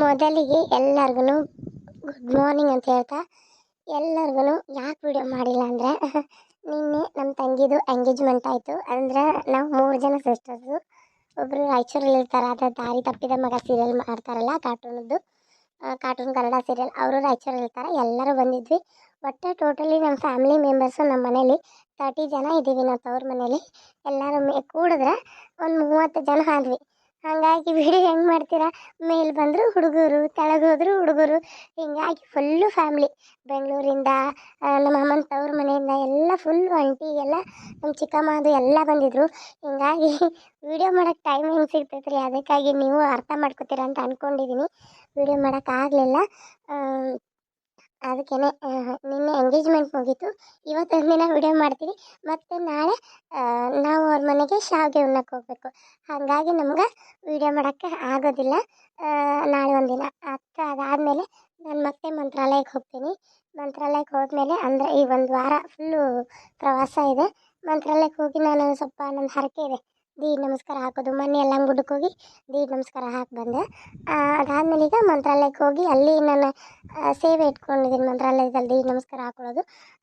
ಮೊದಲಿಗೆ ಎಲ್ಲರಿಗೂ good morning ಅಂತ ಹೇಳ್ತಾ ಎಲ್ಲರಿಗೂ ಯಾಕೆ ವಿಡಿಯೋ ಮಾಡಿಲ್ಲ ಅಂದರೆ, ನಿನ್ನೆ ನಮ್ಮ ತಂಗಿದು ಎಂಗೇಜ್ಮೆಂಟ್ ಆಯಿತು. ಅಂದರೆ ನಾವು ಮೂರು ಜನ ಸಿಸ್ಟರ್ಸು ಒಬ್ಬರು ರಾಯಚೂರಲ್ಲಿ ಇರ್ತಾರೆ, ಅದು ದಾರಿ ತಪ್ಪಿದ ಮಗ ಸೀರಿಯಲ್ ಮಾಡ್ತಾರಲ್ಲ ಕಾರ್ಟೂನದ್ದು ಕಾರ್ಟೂನ್ ಕನ್ನಡ ಸೀರಿಯಲ್ ಅವರು ರಾಯಚೂರಲ್ಲಿ ಇರ್ತಾರೆ, ಎಲ್ಲರೂ ಬಂದಿದ್ವಿ. ಒಟ್ಟು ಟೋಟಲಿ ನಮ್ಮ ಫ್ಯಾಮಿಲಿ ಮೆಂಬರ್ಸು ನಮ್ಮ ಮನೇಲಿ ತರ್ಟಿ ಜನ ಇದ್ದೀವಿ ನಾವು ತವ್ರ ಮನೇಲಿ. ಎಲ್ಲರೂ ಕೂಡಿದ್ರೆ ಒಂದು ಮೂವತ್ತು ಜನ ಆದ್ವಿ. ಹಾಗಾಗಿ ಬಿಡಿ, ಹೆಂಗೆ ಮಾಡ್ತೀರಾ? ಮೇಲೆ ಬಂದರು ಹುಡುಗರು ಹೋದ್ರು ಹುಡುಗರು. ಹೀಗಾಗಿ ಫುಲ್ಲು ಫ್ಯಾಮ್ಲಿ ಬೆಂಗಳೂರಿಂದ ನಮ್ಮ ಅಮ್ಮನ ತವ್ರ ಮನೆಯಿಂದ ಎಲ್ಲ ಫುಲ್ ಅಂಟಿ ಎಲ್ಲ ನಮ್ಮ ಚಿಕ್ಕಮ್ಮ ಅದು ಎಲ್ಲ ಬಂದಿದ್ದರು ಹೀಗಾಗಿ ವಿಡಿಯೋ ಮಾಡೋಕೆ ಟೈಮ್ ಹೆಂಗೆ ಸಿಗ್ತೈತೆ ರೀ ಅದಕ್ಕಾಗಿ ನೀವು ಅರ್ಥ ಮಾಡ್ಕೋತೀರ ಅಂತ ಅಂದ್ಕೊಂಡಿದ್ದೀನಿ ವಿಡಿಯೋ ಮಾಡೋಕ್ಕಾಗಲಿಲ್ಲ ಅದಕ್ಕೇ ನಿನ್ನೆ ಎಂಗೇಜ್ಮೆಂಟ್ ಮುಗೀತು. ಇವತ್ತೊಂದು ದಿನ ವಿಡಿಯೋ ಮಾಡ್ತೀವಿ ಮತ್ತು ನಾಳೆ ನಾವು ಅವ್ರ ಮನೆಗೆ ಶಾವಿಗೆ ಉಣ್ಣಕ್ಕೆ ಹೋಗ್ಬೇಕು. ಹಾಗಾಗಿ ನಮ್ಗೆ ವಿಡಿಯೋ ಮಾಡೋಕ್ಕೆ ಆಗೋದಿಲ್ಲ. ನಾಳೆ ಒಂದಿನ ಅಕ್ಕ ಅದಾದಮೇಲೆ ನಾನು ಮತ್ತೆ ಮಂತ್ರಾಲಯಕ್ಕೆ ಹೋಗ್ತೀನಿ. ಮಂತ್ರಾಲಯಕ್ಕೆ ಹೋದ್ಮೇಲೆ ಅಂದರೆ ಈ ಒಂದು ವಾರ ಫುಲ್ಲು ಪ್ರವಾಸ ಇದೆ. ಮಂತ್ರಾಲಯಕ್ಕೆ ಹೋಗಿ ನಾನು ಸ್ವಲ್ಪ ನನ್ನ ಹರಕೆ ಇದೆ. ದೀಡ್ ನಮಸ್ಕಾರ ಹಾಕೋದು, ಮೊನ್ನೆ ಎಲ್ಲ ಗುಡ್ಡಕ್ಕೆ ಹೋಗಿ ದೀಡ್ ನಮಸ್ಕಾರ ಹಾಕಿ ಬಂದೆ. ಅದಾದ್ಮೇಲೆ ಈಗ ಮಂತ್ರಾಲಯಕ್ಕೆ ಹೋಗಿ ಅಲ್ಲಿ ನಾನು ಸೇವೆ ಇಟ್ಕೊಂಡಿದ್ದೀನಿ. ಮಂತ್ರಾಲಯದಲ್ಲಿ ದೀಡ್ ನಮಸ್ಕಾರ ಹಾಕೊಳ್ಳೋದು.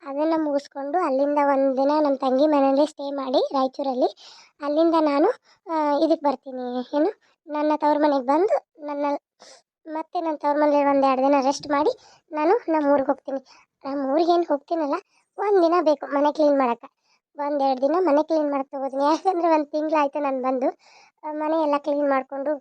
ಅದನ್ನು ಮುಗಿಸ್ಕೊಂಡು ಅಲ್ಲಿಂದ ಒಂದು ದಿನ ನಮ್ಮ ತಂಗಿ ಮನೆಯಲ್ಲಿ ಸ್ಟೇ ಮಾಡಿ ರಾಯಚೂರಲ್ಲಿ. ಅಲ್ಲಿಂದ ನಾನು ಇದಕ್ಕೆ ಬರ್ತೀನಿ. ಏನು? ನನ್ನ ತವ್ರ ಮನೆಗೆ ಬಂದು ನನ್ನ, ಮತ್ತೆ ನನ್ನ ತವ್ರ ಮನೇಲಿ ಒಂದು ಎರಡು ದಿನ ರೆಸ್ಟ್ ಮಾಡಿ ನಾನು ನಮ್ಮ ಊರಿಗೆ ಹೋಗ್ತೀನಿ. ನಮ್ಮ ಊರಿಗೆ ಏನು ಹೋಗ್ತೀನಲ್ಲ, ಒಂದು ದಿನ ಬೇಕು ಮನೆ ಕ್ಲೀನ್ ಮಾಡೋಕ್ಕೆ. ಒಂದು ಎರಡು ದಿನ ಮನೆ ಕ್ಲೀನ್ ಮಾಡಕ್ಕೆ ಯಾಕಂದ್ರೆ ಯಾಕಂದರೆ ಒಂದು ತಿಂಗಳಾಯ್ತು ನಾನು ಬಂದು. ಮನೆ ಎಲ್ಲ ಕ್ಲೀನ್ ಮಾಡಿಕೊಂಡು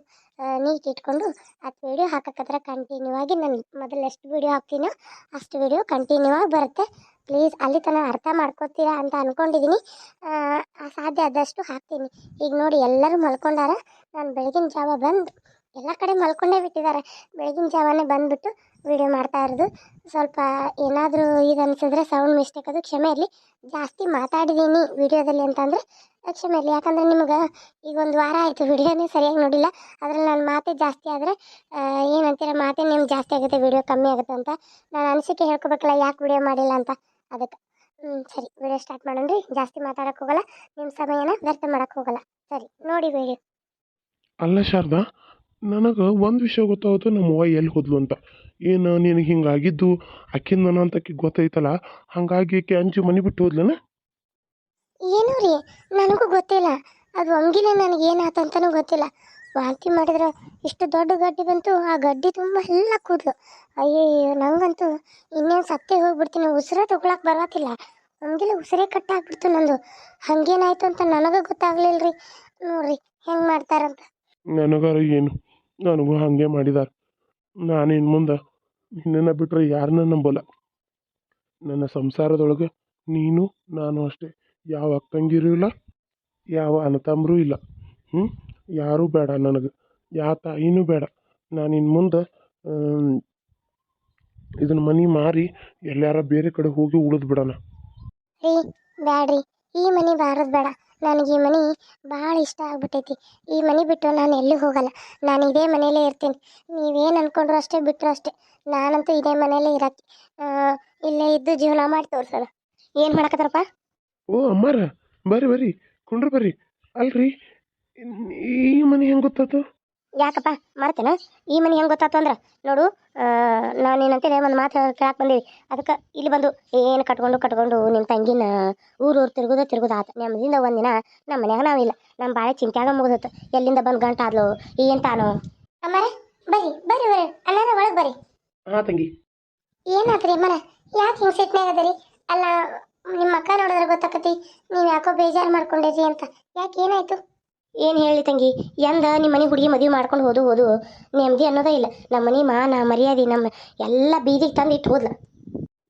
ನೀಟ್ ಇಟ್ಕೊಂಡು ಅದು ವೀಡಿಯೋ ಹಾಕೋಕ್ಕತ್ರ ಕಂಟಿನ್ಯೂ ಆಗಿ ನಾನು ಮೊದಲು ಎಷ್ಟು ವೀಡಿಯೋ ಹಾಕ್ತೀನೋ ಅಷ್ಟು ವೀಡಿಯೋ ಕಂಟಿನ್ಯೂ ಆಗಿ ಬರುತ್ತೆ. ಪ್ಲೀಸ್ ಅಲ್ಲಿ ತನಕ ಅರ್ಥ ಮಾಡ್ಕೋತೀರಾ ಅಂತ ಅಂದ್ಕೊಂಡಿದ್ದೀನಿ ಸಾಧ್ಯ ಆದಷ್ಟು ಹಾಕ್ತೀನಿ. ಈಗ ನೋಡಿ ಎಲ್ಲರೂ ಮಲ್ಕೊಂಡಾರ ನಾನು ಬೆಳಗಿನ ಜಾವ ಬಂದು ಎಲ್ಲ ಕಡೆ ಮಲ್ಕೊಂಡೇ ಬಿಟ್ಟಿದ್ದಾರೆ. ಬೆಳಗಿನ ಜಾವನೇ ಬಂದುಬಿಟ್ಟು ವಿಡಿಯೋ ಮಾಡ್ತಾ ಇರೋದು. ಸ್ವಲ್ಪ ಏನಾದರೂ ಈಗ ಅನಿಸಿದ್ರೆ ಸೌಂಡ್ ಮಿಸ್ಟೇಕ್ ಅದು. ಕ್ಷಮೆ ಇರಲಿ ಜಾಸ್ತಿ ಮಾತಾಡಿದ್ದೀನಿ ವಿಡಿಯೋದಲ್ಲಿ ಅಂತಂದರೆ ಕ್ಷಮೆ ಇರಲಿ ಯಾಕಂದರೆ ನಿಮ್ಗೆ ಈಗ ಒಂದು ವಾರ ಆಯಿತು ವಿಡಿಯೋನೇ ಸರಿಯಾಗಿ ನೋಡಿಲ್ಲ. ಅದರಲ್ಲಿ ನನ್ನ ಮಾತೇ ಜಾಸ್ತಿ ಆದರೆ ಏನಂತೀರ ಮಾತೇ ನಿಮ್ಗೆ ಜಾಸ್ತಿ ಆಗುತ್ತೆ ವಿಡಿಯೋ ಕಮ್ಮಿ ಆಗುತ್ತೆ ಅಂತ. ನಾನು ಅನಿಸಿಕೆ ಹೇಳ್ಕೊಬೇಕಲ್ಲ, ಯಾಕೆ ವಿಡಿಯೋ ಮಾಡಿಲ್ಲ ಅಂತ. ಅದಕ್ಕೆ. ಹ್ಞೂ ಸರಿ. ವಿಡಿಯೋ ಸ್ಟಾರ್ಟ್ ಮಾಡೋಣ ರೀ ಜಾಸ್ತಿ ಮಾತಾಡೋಕ್ಕೆ ಹೋಗಲ್ಲ. ನಿಮ್ಮ ಸಮಯನ ವ್ಯರ್ಥ ಮಾಡೋಕ್ಕೆ ಹೋಗಲ್ಲ. ಸರಿ, ನೋಡಿ ವಿಡಿಯೋ ಅಲ್ಲ ಶಾರದಾ ನನಗೆ ಒಂದು ವಿಷಯ ಗೊತ್ತಾಗುತ್ತೆ ನಮ್ಮ ಅವ್ವ ಎಲ್ಲಿ ಹೋದ್ಲು ಅಂತ. ಏನು ನಿನಗೆ ಹಿಂಗಾಗಿದ್ದು ಆಕಿಂದನ ಅಂತ ಆಕಿಗೆ ಗೊತ್ತೈತಲ್ಲ? ಹಾಗಾಗಿ ಆಕೆ ಅಂಜು ಮನೆ ಬಿಟ್ಟು ಹೋದ್ಲನ? ಏನು ರೀ ನನಗೂ ಗೊತ್ತಿಲ್ಲ. ಅದು ಹಂಗಿಲ್ಲ ನನಗೆ ಏನಾಯ್ತು ಅಂತಲೂ ಗೊತ್ತಿಲ್ಲ. ವಾಂತಿ ಮಾಡಿದ್ರೆ ಇಷ್ಟು ದೊಡ್ಡ ಗಡ್ಡಿ ಬಂತು ಆ ಗಡ್ಡಿ ತುಂಬ ಎಲ್ಲ ಕೂದಲು. ಅಯ್ಯಯ್ಯೋ ನಂಗಂತೂ ಇನ್ನೇನು ಸತ್ತೆ ಹೋಗ್ಬಿಡ್ತೀನಿ ಉಸಿರೇ ತಗೊಳಕ್ಕೆ ಬರತ್ತಿಲ್ಲ ಹಂಗಿಲ್ಲ ಉಸಿರೇ ಕಟ್ಟಾಗ್ಬಿಡ್ತು ನಂದು. ಹಂಗೇನಾಯ್ತು ಅಂತ ನನಗೂ ಗೊತ್ತಾಗ್ಲಿಲ್ಲ ರೀ ನೋಡ್ರಿ ಹೆಂಗೆ ಮಾಡ್ತಾರಂತ. ನನಗಾರ ಏನು? ನನಗೂ ಹಾಗೆ ಮಾಡಿದಾರೆ. ನಾನು ಇನ್ನು ಮುಂದೆ ನಿನ್ನನ್ನು ಬಿಟ್ಟರೆ ಯಾರನ್ನ ನಂಬಲ್ಲ. ನನ್ನ ಸಂಸಾರದೊಳಗೆ ನೀನು, ನಾನು ಅಷ್ಟೇ. ಯಾವ ಅಕ್ಕಂಗಿರೂ ಇಲ್ಲ, ಯಾವ ಅಣ್ಣತಮ್ಮರೂ ಇಲ್ಲ. ಹ್ಞೂ ಯಾರೂ ಬೇಡ ನನಗೆ. ಯಾವ ತಾಯಿನೂ ಬೇಡ. ನಾನು ಇನ್ನು ಮುಂದೆ ಇದನ್ನ ಮನೆ ಮಾರಿ ಎಲ್ಲಾರ ಬೇರೆ ಕಡೆ ಹೋಗಿ ಉಳಿದು ಬಿಡೋಣ. ಬ್ಯಾಡ್ರಿ. ಈ ಮನೆ ಬಾರದು ಬೇಡ. ನನಗೆ ಈ ಮನೆ ಭಾಳ ಇಷ್ಟ ಆಗ್ಬಿಟ್ಟೈತಿ. ಈ ಮನೆ ಬಿಟ್ಟು ನಾನು ಎಲ್ಲೂ ಹೋಗಲ್ಲ. ನಾನು ಇದೇ ಮನೆಯಲ್ಲೇ ಇರ್ತೀನಿ. ನೀವೇನು ಅಂದ್ಕೊಂಡ್ರು ಅಷ್ಟೇ ಬಿಟ್ಟರು ಅಷ್ಟೇ. ನಾನಂತೂ ಇದೇ ಮನೆಯಲ್ಲೇ ಇರಕ್ಕೆ ಇಲ್ಲೇ ಇದ್ದು ಜೀವನ ಮಾಡಿ ತೋರ್ಸೋಣ ಏನು ಮಾಡಕತ್ತಾರಪ್ಪ? ಓ, ಅಮ್ಮಾರ, ಬರ್ರಿ ಬರ್ರಿ. ಕುಂಡ್ರು ಬರ್ರಿ. ಅಲ್ರಿ, ಈ ಮನೆ ಹೆಂಗೆ ಗೊತ್ತಾತು? ಯಾಕಪ್ಪ? ಮಾಡ್ತೇನೆ? ಈ ಮನೆ ಹೆಂಗೆ ಗೊತ್ತಾತು ಅಂದ್ರೆ ನೋಡು ನಾನು ಏನಂತೇಳಿ ಒಂದು ಮಾತು ಕೇಳಕ್ಕೆ ಬಂದೀವಿ ಅದಕ್ಕೆ ಇಲ್ಲಿ ಬಂದು ಏನು ಕಟ್ಕೊಂಡು ಕಟ್ಕೊಂಡು ನಿಮ್ಮ ತಂಗಿನ ಊರು ಊರು ತಿರುಗೋದು ತಿರುಗೋದು ಆತ. ನೆಮ್ಮದಿಯಿಂದ ಒಂದಿನ ನಮ್ಮ ಮನ್ಯಾಗ ನಾವಿಲ್ಲ ನಮ್ಮ ಭಾಳ ಚಿಂತ್ಯಾಗ ಮುಗಿದತ್ತು ಎಲ್ಲಿಂದ ಬಂದು ಗಂಟಾದ್ಲು ಏನು ತಾನು? ಅಮ್ಮರೇ ಬರ್ರಿ ಬರ್ರಿ ಬರ್ರಿ ಅಲ್ಲಾರ ಒಳಗೆ ಬರ್ರಿ. ಹಾಂ ತಂಗಿ. ಏನಾತ್ರಿ ಯಾಕೆ ಹಿಂಗೆ ಸಿಟ್ನಾಗ ಅದರಿ? ಅಲ್ಲ ನಿಮ್ಮ ಅಕ್ಕ ನೋಡಿದ್ರೆ ಗೊತ್ತಾಕತಿ ನೀವು ಯಾಕೋ ಬೇಜಾರು ಮಾಡ್ಕೊಂಡಿರಿ ಅಂತ. ಯಾಕೆ ಏನಾಯ್ತು? ಏನು ಹೇಳಿ ತಂಗಿ? ಎಂದ ನಿಮ್ಮ ಮನೆ ಹುಡುಗಿ ಮದುವೆ ಮಾಡ್ಕೊಂಡು ಹೋದು ಹೋದು. ನೆಮ್ಮದಿ ಅನ್ನೋದೇ ಇಲ್ಲ. ನಮ್ಮ ಮನೆ ಮಾನ, ಮರ್ಯಾದೆ ನಮ್ಮ ಎಲ್ಲ ಬೀದಿಗೆ ತಂದು ಇಟ್ಟು ಹೋದ್ಲ.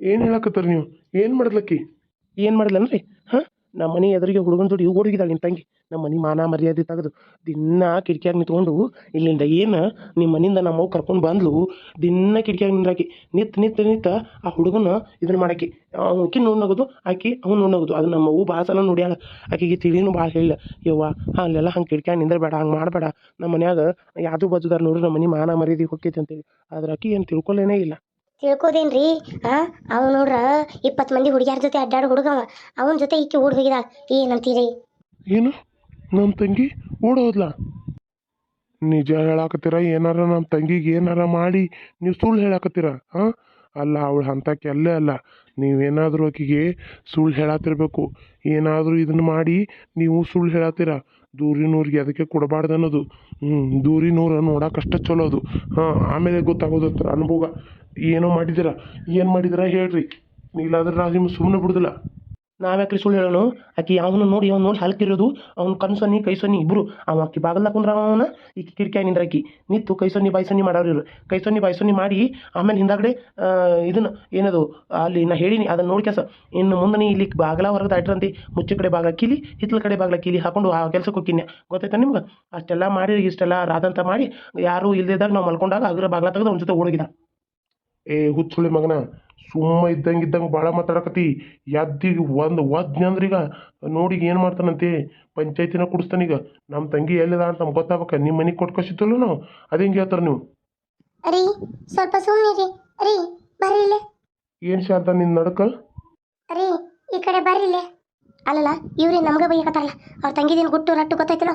ಏನು ಹೇಳಕತ್ತಾರ ನೀವು? ಏನು ಮಾಡ್ಲಕ್ಕಿ ಏನು ಮಾಡ್ಲನ್ರಿ ಹಾಂ? ನಮ್ಮ ಮನೆ ಎದುರಿಗೆ ಹುಡುಗನ ಜೋಡಿ ಓಡೋಗಿದ್ದಾಳೆ ನಿಮ್ಮ ತಂಗಿ. ನಮ್ಮ ಮನೆ ಮಾನ ಮರ್ಯಾದೆ ತೆಗೆದು. ದಿನ ಕಿಟಕಿಯಾಗ ನಿಂತ್ಕೊಂಡು ಇಲ್ಲಿಂದ ಏನು ನಿಮ್ಮ ಮನೆಯಿಂದ ನಮ್ಮ ಅವ್ವ ಕರ್ಕೊಂಡು ಬಂದ್ಲು ದಿನ ಕಿಟಕಿಯಾಗ ನಿಂದ್ರಾಕಿ. ನಿತ್ ನಿತ್ ನಿತ್ತ ಆ ಹುಡುಗನ ಇದನ್ನ ಮಾಡಾಕಿ. ಆಕಿ ನೋಡ್ನಗೋದು ಆಕಿ ಅವ್ನು ನೋಡ್ನಗೋದು ಅದು ನಮ್ಮ ಅವ್ವ ಭಾಳ ಸಲ ನೋಡ್ಯಾಳ. ಆಕಿಗೆ ತಿಳಿನೂ ಭಾಳ ಹೇಳಿಲ್ಲ. ಯವ್ವ ಅಲ್ಲೆಲ್ಲ ಹಂಗೆ ಕಿಟಕಿಯಾಗ ನಿಂದ್ರಬೇಡ, ಹಂಗೆ ಮಾಡಬೇಡ. ನಮ್ಮ ಮನ್ಯಾಗ ಯಾವುದು ಬಾಜುದಾರ ನೋಡ್ರಿ ನಮ್ಮ ಮನೆ ಮಾನ ಮರ್ಯಾದೆ ಹೊಕ್ಕೈತಿ ಅಂತೇಳಿ. ಆದ್ರೆ ಆಕಿ ಏನು ತಿಳ್ಕೊಳ್ಳೇನೇ ಇಲ್ಲ. ತಿಳ್ಕೋದೇನ್ರಿ? ಹಾಂ ಅವ ನೋಡ್ರ ಇಪ್ಪತ್ತು ಮಂದಿ ಹುಡುಗಿಯರ ಜೊತೆ ಅಡ್ಡಾಡ ಹುಡುಗವ. ಅವನ ಜೊತೆ ಈಕೆ ಓಡ್ ಹೋಗಿದಾಳ. ಏನಂತೀರಿ ಏನು? ನನ್ನ ತಂಗಿ ಓಡೋದ್ಲಾ ನಿಜ ಹೇಳಾಕತ್ತೀರ? ಏನಾರ ನಮ್ಮ ತಂಗಿಗೆ ಏನಾರ ಮಾಡಿ ನೀವು ಸುಳ್ಳು ಹೇಳಾಕತ್ತೀರ? ಹಾಂ ಅಲ್ಲ, ಅವಳು ಅಂಥಕ್ಕೆ ಅಲ್ಲೇ ಅಲ್ಲ. ನೀವೇನಾದರೂ ಆಕಿಗೆ ಸುಳ್ಳು ಹೇಳತ್ತಿರಬೇಕು ಏನಾದರೂ ಇದನ್ನು ಮಾಡಿ ನೀವು ಸುಳ್ಳು ಹೇಳತ್ತೀರ ದೂರಿನೂರಿಗೆ ಅದಕ್ಕೆ ಕೊಡಬಾರ್ದು ಅನ್ನೋದು. ಹ್ಞೂ ದೂರಿನೂರು ನೋಡೋಕಷ್ಟ ಚಲೋ ಅದು. ಹಾಂ, ಆಮೇಲೆ ಗೊತ್ತಾಗೋದು ಹತ್ರ ಅನುಭವ ಏನೋ ಮಾಡಿದ್ದೀರ? ಏನು ಮಾಡಿದಿರ ಹೇಳ್ರಿ. ಇಲ್ಲಾಂದ್ರೆ ನಾನು ನಿಮ್ಗೆ ಸುಮ್ಮನೆ ಬಿಡುದಿಲ್ಲ. ನಾವ್ಯಾಕ್ರಿ ಸುಳ್ಳು ಹೇಳೋನು? ಆಕಿ ಅವನು ನೋಡಿ ಅವ್ನು ನೋಡಿ ಹಲ್ಕಿರೋದು ಅವ್ನು ಕನ್ಸನ್ನಿ ಕೈಸನ್ನಿ ಕೈ ಸೊನ್ನಿ ಇಬ್ರು. ಅವ ಆಕಿ ಬಾಗಲ್ದಾಗ ಕುಂದ್ರ ಅವನ ಈ ನಿಂದ್ರ ಆಕಿ. ನಿಂತು ಕೈ ಸೊನ್ನಿ ಬಾಯಿ ಸೊನ್ನಿ ಮಾಡೋರು ಇವರು. ಕೈ ಸೊನ್ನಿ ಬಾಯಿ ಸೊನ್ನಿ ಮಾಡಿ ಆಮೇಲೆ ಹಿಂದಾಗಡೆ ಇದನ್ನು, ಏನದು, ಅಲ್ಲಿ ನಾ ಹೇಳಿನಿ ಅದನ್ನು ನೋಡಿ ಇನ್ನು ಮುಂದೆ ಇಲ್ಲಿ ಬಾಗಲ ಹೊರಗೆ ದಾಟ್ರಂತಿ. ಮುಚ್ಚ ಕಡೆ ಬಾಗ್ಲ ಕೀಲಿ ಹಿತ್ತಲ ಕಡೆ ಬಾಗ್ಲ ಕೀಲಿ ಹಾಕೊಂಡು ಆ ಕೆಲಸಕ್ಕೆ ಹೋಗಿನ್ಯ ಗೊತ್ತಾಯ್ತಾ ನಿಮ್ಗೆ? ಅಷ್ಟೆಲ್ಲ ಮಾಡಿ, ಇಷ್ಟೆಲ್ಲ ರಾದಂತ ಮಾಡಿ, ಯಾರು ಇಲ್ಲದಿದ್ದಾಗ ನಾವು ಮಲ್ಕೊಂಡಾಗ ಅಗ್ರ ಬಾಗಲ ತೆಗೆದು ಅವ್ನ ಜೊತೆ ಓಡೋಗಿದ ಏ ಹುಚ್ಚುಳಿ ಮಗನ. ಸುಮ್ಮ ಇದ್ದಂಗೆ ಇದ್ದಂಗೆ ಭಾಳ ಮಾತಾಡಕತ್ತಿ. ಎದ್ದಿಗೆ ಒಂದು ಒದ್ನಂದ್ರೀಗ ನೋಡಿ ಏನು ಮಾಡ್ತಾನಂತೆ. ಪಂಚಾಯತಿನ ಈಗ. ನಮ್ಮ ತಂಗಿ ಎಲ್ಲಿದ ಅಂತ ನಮ್ಗೆ ಗೊತ್ತಾಗಬೇಕ. ನಿಮ್ಮ ಮನೆಗೆ ಕೊಟ್ಟು ಕಳಿಸಿದ್ದಲ್ಲ ನಾವು. ಅದು ಹೆಂಗೆ ಹೇಳ್ತಾರೆ ನೀವು? ರೀ ಸ್ವಲ್ಪ ಸುಮ್ಮನೆ ರೀ ಬರ್ರಿ ಇಲ್ಲೇ. ಏನು ಶಾರದಾ ನಿನ್ನ ನಡಕ? ರೀ ಈ ಕಡೆ ಬರ್ರಿ ಇಲ್ಲೇ. ಅಲ್ಲಲ್ಲ ಇವ್ರೇ ನಮ್ಗೆ ಬೈಯಕತ್ತಾರಲ್ಲ. ಅವ್ರ ತಂಗಿದಿನ ಗುಟ್ಟು ರಟ್ಟು ಗೊತ್ತಾಯ್ತಲ್ಲ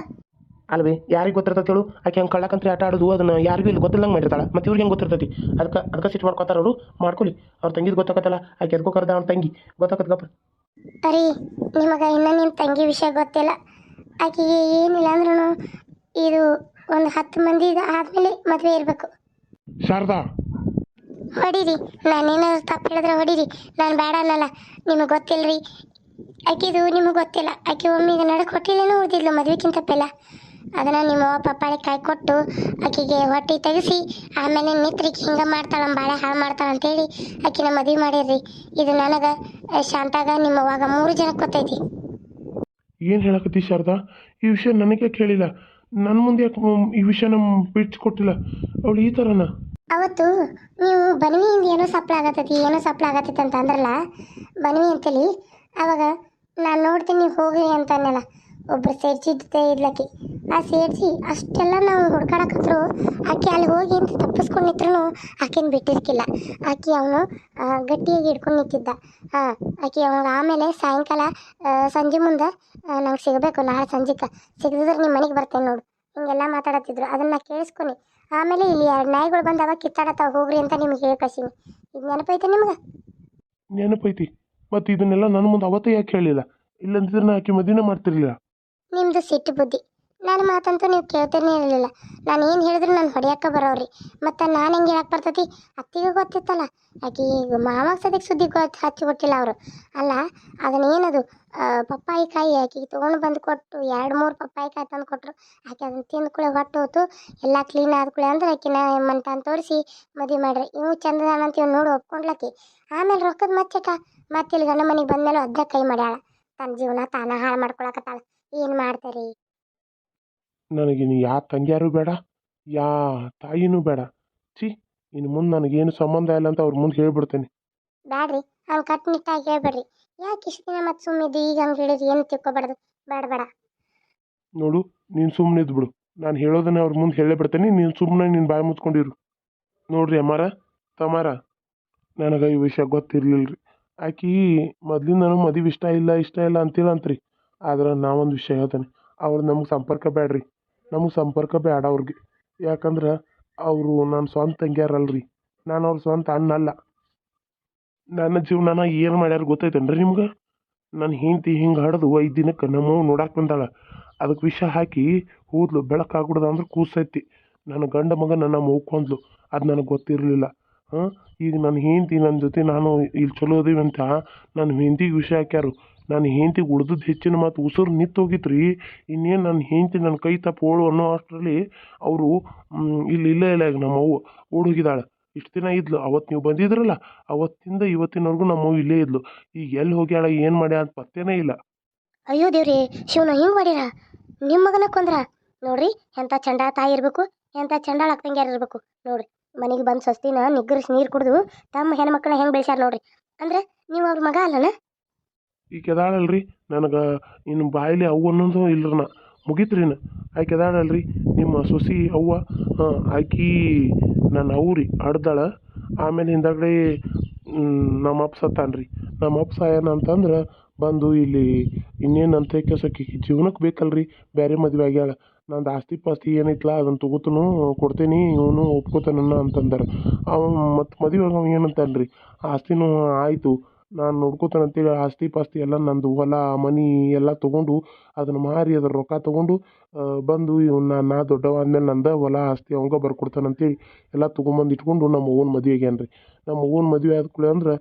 ಅಲ್ವೇ? ಯಾರಿಗೆ ಗೊತ್ತಿರ್ತೈತೆ ಹೇಳು? ಆಕೆ ಹಂಗೆ ಕಳ್ಳಕಂತ್ರಿ ಆಟ ಆಡೋದು ಅದನ್ನ ಯಾರಿಗೂ ಇಲ್ಲಿ ಗೊತ್ತಿಲ್ಲಂಗೆ ಮಾಡಿರ್ತಾಳೆ. ಮತ್ತು ಇವ್ರಿಗೆ ಹೆಂಗೆ ಗೊತ್ತಿರ್ತೈತಿ? ಅದಕ್ಕೆ ಅದಕ್ಕೆ ಸಿಟ್ಟು ಮಾಡ್ಕೊತಾರ ಅವರು. ಮಾಡ್ಕೊಳ್ಳಿ ಅವ್ರ ತಂಗಿದು ಗೊತ್ತಾಗತ್ತಲ್ಲ ಆಕೆ ಎದ್ಕೋ ಕರ್ದ ಅವ್ನ ತಂಗಿ. ಗೊತ್ತಾಗತ್ತಪ್ಪ ಅರಿ ನಿಮಗೆ ಇನ್ನೂ ನಿಮ್ಮ ತಂಗಿ ವಿಷಯ ಗೊತ್ತಿಲ್ಲ. ಆಕೆಗೆ ಏನಿಲ್ಲ ಅಂದ್ರೂ ಇದು ಒಂದು ಹತ್ತು ಮಂದಿ ಆದ್ಮೇಲೆ ಮದುವೆ ಇರಬೇಕು. ಶಾರದಾ? ಹೊಡೀರಿ. ನಾನೇನಾದ್ರು ತಪ್ಪು ಹೇಳಿದ್ರೆ ಹೊಡೀರಿ. ನಾನು ಬೇಡ ಅನ್ನಲ್ಲ. ನಿಮಗೆ ಗೊತ್ತಿಲ್ಲರಿ ಆಕೆದು ನಿಮಗೆ ಗೊತ್ತಿಲ್ಲ. ಆಕೆ ಒಮ್ಮೆಗೆ ನಡಕ್ಕೆ ಹೊಟ್ಟಿಲೇನೂ ಉಳಿದಿದ್ಲು ಮದುವೆಗಿಂತ ಪೆಲ್ಲ. ಅದನ್ನು ನಿಮ್ಮ ಅವ್ವ ಪಪ್ಪಾಳಿ ಕಾಯಿ ಕೊಟ್ಟು ಆಕೆಗೆ ಹೊಟ್ಟೆ ತೆಗೆಸಿ ಆಮೇಲೆ ಮಿತ್ರಿಗೆ ಹಿಂಗೆ ಮಾಡ್ತಾಳೆ ಬಾಳೆ ಹಾಳು ಮಾಡ್ತಾಳೆ ಅಂತೇಳಿ ಆಕಿನ ಮದುವೆ ಮಾಡಿದ್ರಿ ಇದು ನನಗೆ ಶಾಂತಾಗ ನಿಮ್ಮ ಅವಾಗ ಮೂರು ಜನಕ್ಕೆ ಗೊತ್ತೈತಿ ಏನು ಹೇಳಕತ್ತಿ ಶಾರದಾ? ಈ ವಿಷಯ ನನಗೆ ಕೇಳಿಲ್ಲ. ನನ್ನ ಮುಂದೆ ಯಾಕೆ ಈ ವಿಷಯ ನಮ್ಮ ಬಿಡಿಸ್ಕೊಟ್ಟಿಲ್ಲ ಅವಳು ಈ ಥರನ ಅವತ್ತು ನೀವು ಬನ್ವಿಯಿಂದ ಏನೋ ಸಪ್ಲ ಆಗತ್ತೈತಿ ಏನೋ ಸಪ್ಲ ಆಗತ್ತೈತಿ ಅಂತ ಅಂದ್ರಲ್ಲ ಬನ್ವಿ ಅಂತೇಳಿ ಅವಾಗ ನಾನು ನೋಡ್ತೀನಿ ನೀವು ಹೋಗ್ರಿ ಅಂತ ಅನ್ನಲ್ಲ. ಒಬ್ರು ಸೇರ್ಸಿದ್ದೆ ಇರ್ಲಕ್ಕಿ. ಆ ಸೇರಿಸಿ ಅಷ್ಟೆಲ್ಲ ನಾವು ಹುಡ್ಕಾಡಕತ್ರು ಆಕೆ ಅಲ್ಲಿ ಹೋಗಿ ಅಂತ ತಪ್ಪಿಸ್ಕೊಂಡು ಆಕೆನ ಬಿಟ್ಟಿರ್ಕಿಲ್ಲ. ಆಕೆ ಅವನು ಗಟ್ಟಿಯಾಗಿ ಹಿಡ್ಕೊಂಡು ನಿಂತಿದ್ದ. ಹಾಂ ಆಕೆ ಅವ್ನು ಆಮೇಲೆ ಸಾಯಂಕಾಲ ಸಂಜೆ ಮುಂದೆ ನಂಗೆ ಸಿಗಬೇಕು, ನಾಳೆ ಸಂಜೆಗೆ ಸಿಗದಿದ್ರೆ ನಿಮ್ಮ ಮನೆಗೆ ಬರ್ತೇನೆ ನೋಡು. ಹಿಂಗೆಲ್ಲ ಮಾತಾಡತ್ತಿದ್ರು. ಅದನ್ನ ಕೇಳಿಸ್ಕೊನಿ. ಆಮೇಲೆ ಇಲ್ಲಿ ಎರಡು ನಾಯಿಗಳು ಬಂದಾವ ಕಿತ್ತಾಡತ್ತಾವ, ಹೋಗ್ರಿ ಅಂತ ನಿಮ್ಗೆ ಹೇಳಿ ಇದು ನೆನಪೈತೆ ನಿಮ್ಗೆ? ನೆನಪೈತಿ. ಮತ್ತು ಇದನ್ನೆಲ್ಲ ನನ್ನ ಮುಂದೆ ಅವತ್ತೇ ಯಾಕೆ ಹೇಳಿಲ್ಲ ಇಲ್ಲಂತಿದ್ರೆ ನಾ ಆಕೆ ಮದುವೆ ಮಾಡ್ತಿರ್ಲಿಲ್ಲ. ನಿಮ್ಮದು ಸಿಟ್ಟು ಬುದ್ಧಿ. ನನ್ನ ಮಾತಂತೂ ನೀವು ಕೇಳ್ತೇನೆ ಇರಲಿಲ್ಲ. ನಾನು ಏನು ಹೇಳಿದ್ರು ನಾನು ಹೊಡೆಯಕ್ಕೆ ಬರೋರಿ ಮತ್ತು ನಾನು ಹೆಂಗೆ ಹೇಳಕ್ಕೆ ಬರ್ತೈತಿ? ಅತ್ತಿಗೂ ಗೊತ್ತಿತ್ತಲ್ಲ. ಆಕೆ ಈಗ ಮಾವಾಗ ಸದ್ಯಕ್ಕೆ ಸುದ್ದಿ ಗೊತ್ತು ಹಚ್ಚಿ ಕೊಟ್ಟಿಲ್ಲ ಅವರು. ಅಲ್ಲ ಅದನ್ನ ಏನದು ಆ, ಪಪ್ಪಾಯಿ ಕಾಯಿ ಆಕೆಗೆ ತೊಗೊಂಡು ಬಂದು ಕೊಟ್ಟು ಎರಡು ಮೂರು ಪಪ್ಪಾಯಿ ಕಾಯಿ ತಂದು ಕೊಟ್ಟರು ಆಕೆ ಅದನ್ನು ತಿಂದ ಕೂಳೆ ಹೊಟ್ಟು ಹೋತು ಎಲ್ಲ ಕ್ಲೀನ್ ಆದ ಕೂಳೆ ಅಂದ್ರೆ ಆಕಿನ ಮಂತಾನ್ ತೋರಿಸಿ ಮದುವೆ ಮಾಡ್ರಿ. ಇವು ಚಂದದಾನ ಅಂತ ನೋಡು ನೋಡಿ ಒಪ್ಕೊಂಡ್ಲಕ್ಕಿ ಆಮೇಲೆ ರೊಕ್ಕದ ಮಚ್ಚಟ ಮತ್ತೆ ಇಲ್ಲಿ ಗಂಡ ಮನೆಗೆ ಬಂದ್ಮೇಲೆ ಅದ್ರ ಕೈ ಮಾಡ್ಯಾಳ. ತನ್ನ ಜೀವನ ತಾನ ಹಾಳು ಮಾಡ್ಕೊಳಕತ್ತಾಳ. ಏನು ಮಾಡ್ತಾರೆ? ನನಗೆ ನೀ ಯಾ ತಂಗಿಯಾರು ಬೇಡ ಯಾ ತಾಯಿನೂ ಬೇಡ. ಛೀ ಇನ್ನು ಮುಂದೆ ನನಗೇನು ಸಂಬಂಧ ಇಲ್ಲ ಅಂತ ಅವ್ರ ಮುಂದೆ ಹೇಳ್ಬಿಡ್ತೇನೆ. ಬ್ಯಾಡ್ರಿ ಅವ್ನು ಕಟ್ಟುನಿಟ್ಟಾಗಿ ಹೇಳ್ಬೇಡ್ರಿ. ಯಾಕೆ ಇಷ್ಟು ದಿನ ಮತ್ತೆ ಸುಮ್ಮಿದ್ದು ಈಗ ಹಂಗೆ ಹೇಳಿದ್ರೆ ಏನು ತಿಳ್ಕೊಬಾರ್ದು ಬೇಡ ಬೇಡ ನೋಡು ನೀನು ಸುಮ್ಮನೆ ಇದ್ಬಿಡು ನಾನು ಹೇಳೋದನ್ನ ಅವ್ರ ಮುಂದೆ ಹೇಳೇ ಬಿಡ್ತೇನೆ. ನೀನು ಸುಮ್ಮನೆ ನೀನು ಬಾಯಿ ಮುಚ್ಕೊಂಡಿರು. ನೋಡ್ರಿ ಅಮ್ಮಾರ ತಮಾರ ನನಗೆ ಈ ವಿಷಯ ಗೊತ್ತಿರಲಿಲ್ಲ ರೀ ಆಕಿ ಮೊದ್ಲಿಂದನೂ ಮದುವೆ ಇಷ್ಟ ಇಲ್ಲ ಇಷ್ಟ ಇಲ್ಲ ಅಂತ್ರಿ ಆದ್ರೆ ನಾವೊಂದು ವಿಷಯ ಹೇಳ್ತೇನೆ. ಅವ್ರು ನಮ್ಗೆ ಸಂಪರ್ಕ ಬೇಡ್ರಿ ನಮಗೆ ಸಂಪರ್ಕ ಬೇಡ ಅವ್ರಿಗೆ. ಯಾಕಂದ್ರೆ ಅವರು ನನ್ನ ಸ್ವಂತ ತಂಗಿಯಾರಲ್ರಿ. ನಾನು ಅವ್ರ ಸ್ವಂತ ಅಣ್ಣ ಅಲ್ಲ. ನನ್ನ ಜೀವನನ ಏನು ಮಾಡ್ಯಾರ ಗೊತ್ತೈತೇನ್ರಿ ನಿಮ್ಗೆ? ನನ್ನ ಹೆಂಡತಿ ಹಿಂಗೆ ಹಡ್ದು ಐದು ದಿನಕ್ಕೆ ನಮ್ಮ ನೋಡಕ್ಕೆ ಬಂದಾಳ. ಅದಕ್ಕೆ ವಿಷ ಹಾಕಿ ಹೋದ್ಲು ಬೆಳಕಾಗ್ಬಿಡ್ದು ಅಂದ್ರೆ ಕೂಸೈತಿ. ನನ್ನ ಗಂಡ ಮಗ ನನ್ನ ಮೌಕೊಂಡ್ಲು ಅದು ನನಗೆ ಗೊತ್ತಿರಲಿಲ್ಲ. ಹಾಂ ಈಗ ನನ್ನ ಹೆಂಡತಿ ನನ್ನ ಜೊತೆ ನಾನು ಇಲ್ಲಿ ಚಲೋ ಅದೀವಿ ಅಂತ ನನ್ನ ಹೆಂಡತಿಗೆ ವಿಷ ಹಾಕ್ಯಾರು. ನನ್ನ ಹೆಂಡ್ತಿಗೆ ಉಳ್ದದ್ದು ಹೆಚ್ಚಿನ ಮಾತು ಉಸಿರು ನಿಂತು ಹೋಗಿತ್ತು ರೀ ಇನ್ನೇನು ನನ್ನ ಹೆಂಡತಿ ನನ್ನ ಕೈ ತಪ್ಪು ಓಡು ಅನ್ನೋ ಅಷ್ಟರಲ್ಲಿ ಅವರು ಇಲ್ಲಿ ಇಲ್ಲೇ, ಇಲ್ಲ ನಮ್ಮ ಅವ್ವ ಓಡ್ ಹೋಗಿದ್ದಾಳೆ ಇಷ್ಟು ದಿನ ಇದ್ಲು. ಅವತ್ತು ನೀವು ಬಂದಿದ್ರಲ್ಲ, ಅವತ್ತಿಂದ ಇವತ್ತಿನವರೆಗೂ ನಮ್ಮ ಅವ್ವ ಇಲ್ಲೇ ಇದ್ಲು. ಈಗ ಎಲ್ಲಿ ಹೋಗ್ಯಾಳ, ಏನು ಮಾಡ್ಯ ಅಂತ ಪತ್ತೇನೇ ಇಲ್ಲ. ಅಯ್ಯೋ ದೇವ್ರಿ ಶಿವನ ಹಿಂಗೆ ಮಾಡಿರ? ನಿಮ್ಮ ಮಗನ ಕೊಂದ್ರ? ನೋಡ್ರಿ ಎಂಥ ಚಂಡ ತಾಯಿ ಇರಬೇಕು ಎಂಥ ಚಂಡಾಳ ಅಕ್ಕಂಗ್ಯಾರ ಇರಬೇಕು. ನೋಡ್ರಿ, ಮನೆಗೆ ಬಂದು ಸ್ವಸ್ತಿನ ನಿಗ್ಗರಿಸಿ ನೀರು ಕುಡಿದು ತಮ್ಮ ಹೆಣ್ಮಕ್ಳನ್ನ ಹೆಂಗೆ ಬೆಳೆಸ್ಯಾರ ನೋಡ್ರಿ. ಅಂದ್ರೆ, ನೀವು ಅವ್ರ ಮಗ ಅಲ್ಲನ? ಈಗ ಕೆದಾಳಲ್ರಿ, ನನಗೆ ಇನ್ನು ಬಾಯಲ್ಲಿ ಅವು ಅನ್ನೋದು ಇಲ್ರಿ ನಾ. ಮುಗೀತ್ರಿ ನಾ ಆಕೆ ನಿಮ್ಮ ಸೊಸಿ ಅವ್ವ ಆಕಿ ನನ್ನ ಅವ್ರಿ ಅಡ್ದಾಳ ಆಮೇಲೆ ಹಿಂದಗಡೆ ನಮ್ಮ ಅಪ್ಪ ರೀ ನಮ್ಮ ಅಪ್ಪ ಸಾಯನ ಅಂತಂದ್ರೆ ಬಂದು ಇಲ್ಲಿ ಇನ್ನೇನು ಅಂತ ಕೆಲಸಕ್ಕೆ ಜೀವನಕ್ಕೆ ಬೇಕಲ್ರಿ ಬೇರೆ ಮದುವೆ ಆಗ್ಯಾಳ. ನಂದು ಆಸ್ತಿ ಪಾಸ್ತಿ ಏನೈತಲ್ಲ ಅದನ್ನು ತೊಗೋತನು, ಕೊಡ್ತೀನಿ, ಇವನು ಒಪ್ಕೋತಾನನ್ನ ಅಂತಂದ್ರೆ. ಅವ ಮತ್ತು ಮದುವೆ ಏನಂತಾನೆ ರೀ ಆಸ್ತಿನೂ ಆಯಿತು. ನಾನು ನೋಡ್ಕೋತಾನೆ ಅಂತೇಳಿ ಆಸ್ತಿ ಪಾಸ್ತಿ ಎಲ್ಲ ನಂದು, ಹೊಲ, ಮನೆ ಎಲ್ಲ ತೊಗೊಂಡು ಅದನ್ನು ಮಾರಿ ಅದ್ರ ರೊಕ್ಕ ತೊಗೊಂಡು ಬಂದು ಇವ್ನ ನಾ ದೊಡ್ಡವ ಆದ್ಮೇಲೆ ನಂದು ಹೊಲ, ಆಸ್ತಿ ಅವಂಗೆ ಬರ್ಕೊಡ್ತಾನೆ ಅಂತೇಳಿ ಎಲ್ಲ ತೊಗೊಂಬಂದು ಇಟ್ಕೊಂಡು ನಮ್ಮ ಅವ್ವನ ಮದುವೆ ಆಗ್ಯಾನ ರೀ. ನಮ್ಮ ಅವ್ವನ ಮದುವೆ ಆದ ಕೂಡಲೇ ಅಂದ್ರೆ